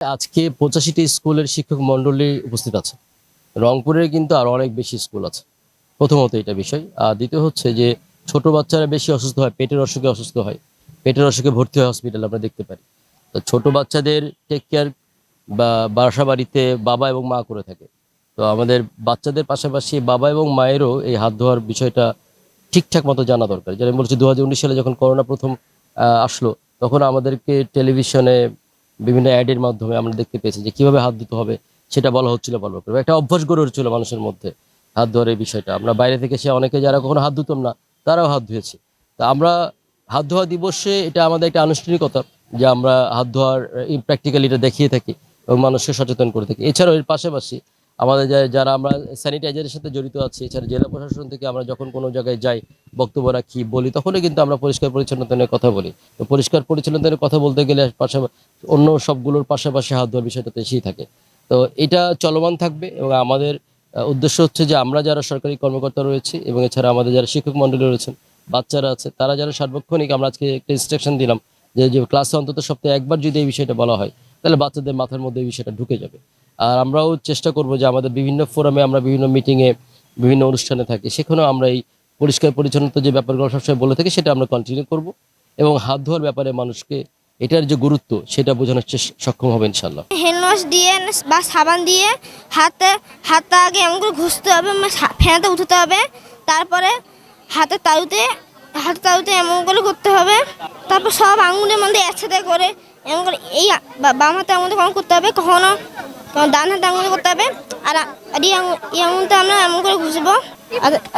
আজকে পঁচাশিটি স্কুলের শিক্ষক মণ্ডলী উপস্থিত আছে। রংপুরের কিন্তু আরও অনেক বেশি স্কুল আছে। প্রথমত এটা বিষয়। আর দ্বিতীয় হচ্ছে যে, ছোট বাচ্চারা বেশি অসুস্থ হয়, পেটের অসুখে অসুস্থ হয়, পেটের অসুখে ভর্তি হয় হসপিটালে আমরা দেখতে পারি। তো ছোট বাচ্চাদের টেক কেয়ার বা বাসা বাড়িতে বাবা এবং মা করে থাকে। তো আমাদের বাচ্চাদের পাশাপাশি বাবা এবং মায়েরও এই হাত ধোয়ার বিষয়টা ঠিকঠাক মতো জানা দরকার। আমি বলছি দু হাজার উনিশ সালে যখন করোনা প্রথম আসলো, তখন আমাদেরকে টেলিভিশনে বিভিন্ন অ্যাডের মাধ্যমে আমরা দেখতে পেয়েছি যে কীভাবে হাত দিতে হবে সেটা বলা হচ্ছিল ভালো করে একটা অভ্যাস গড়ে উঠছিল মানুষের মধ্যে হাত ধোয়ার এই বিষয়টা। আমরা বাইরে থেকে সে অনেকে যারা কখনো হাত ধুতাম না, তারাও হাত ধুয়েছে। তা আমরা হাত ধোয়া দিবসে এটা আমাদের একটা আনুষ্ঠানিকতা যে আমরা হাত ধোয়ার প্র্যাকটিক্যালি এটা দেখিয়ে থাকি এবং মানুষকে সচেতন করে থাকি। এছাড়াও এর পাশাপাশি আমাদের যারা আমরা স্যানিটাইজারের সাথে জড়িত আছি, এছাড়া জেলা প্রশাসন থেকে আমরা যখন কোনো জায়গায় যাই, বক্তব্য রাখি, বলি, তখনই কিন্তু আমরা পরিষ্কার পরিচ্ছন্নতা নিয়ে কথা বলি। তো পরিষ্কার পরিচ্ছন্নতা নিয়ে কথা বলতে গেলে পাশাপাশি অন্য সবগুলোর পাশাপাশি হাত ধোয়ার বিষয়টা এসেই থাকে। তো এটা চলমান থাকবে এবং আমাদের উদ্দেশ্য হচ্ছে যে আমরা যারা সরকারি কর্মকর্তা রয়েছে এবং এছাড়া আমাদের যারা শিক্ষক মণ্ডলী রয়েছেন, বাচ্চারা আছে, তারা যারা সার্বক্ষণিক আমরা আজকে একটা ইনস্ট্রাকশন দিলাম যে ক্লাসে অন্তত সপ্তাহে একবার যদি এই বিষয়টা বলা হয় তাহলে বাচ্চাদের মাথার মধ্যে এই বিষয়টা ঢুকে যাবে। আর আমরাও চেষ্টা করব যে আমাদের বিভিন্ন ফোরামে আমরা বিভিন্ন মিটিংয়ে বিভিন্ন অনুষ্ঠানে থাকি, সেখানেও আমরা এই পরিষ্কার পরিচ্ছন্নতা যে ব্যাপারগুলো সবসময় বলে থাকি, সেটা আমরা কন্টিনিউ করব এবং হাত ধোয়ার ব্যাপারে মানুষকে এটার যে গুরুত্ব, সেটা বোঝানোর সক্ষম হবে ইনশাল্লাহ হ্যান্ড ওয়াশ দিয়ে বা সাবান দিয়ে হাতে হাতটা আগে এমন করে ঘষতে হবে মানে ফেনাতে উঠাতে হবে, তারপরে হাতে তালুতে হাতে তালুতে এমন করে করতে হবে, তারপর সব আঙুলের মধ্যে একসাথে করে এমন করে এই বাম হাতে আঙুলে কখন করতে হবে? কখনো? ডান হাতে আঙুলে করতে হবে? আর এই আঙুল এই আঙুলটা আমরা এমন করে ঘুষবো।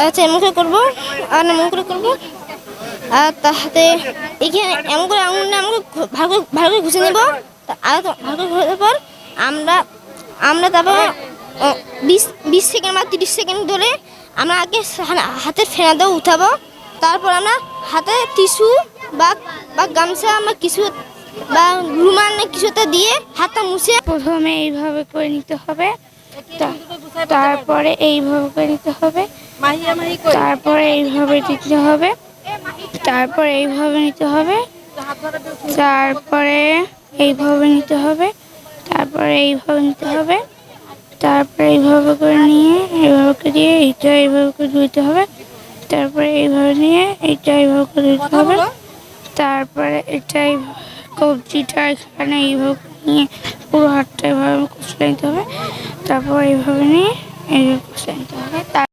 আচ্ছা এমন করে করব। আর এমন করে করব। আর তার হাতে এখানে এমন করে আঙুলটা আমাকে ভালো করে ভালো করে ঘুষে নেব। আর ভালো করে ঘষার পর আমরা আমরা তারপর বিশ বিশ সেকেন্ড বা তিরিশ সেকেন্ড ধরে আমরা আগে সা- হাতের ফেনাতেও উঠাবো। তারপর আমরা হাতে টিস্যু বা বা গামছা আমরা কিছু বা রুমাল না কিছুটা দিয়ে হাতটা মুছে প্রথমে এইভাবে করে নিতে হবে। তারপরে এইভাবে করে নিতে হবে। তারপরে এইভাবে দিতে হবে। তারপরে এইভাবে নিতে হবে। তারপরে এইভাবে নিতে হবে। তারপরে এইভাবে নিতে হবে। তারপরে এইভাবে করে নিয়ে এইভাবে করে দিয়ে এইটা এইভাবে করে ধুইতে হবে। তারপরে এইভাবে নিয়ে এইটা এইভাবে করে ধুইতে হবে। তারপরে এটাই কবজিটা এখানে এইভাবে নিয়ে পুরো হাতটা এভাবে কুচলে নিতে হবে। তারপর এইভাবে নিয়ে এইভাবে কুচলে নিতে হবে।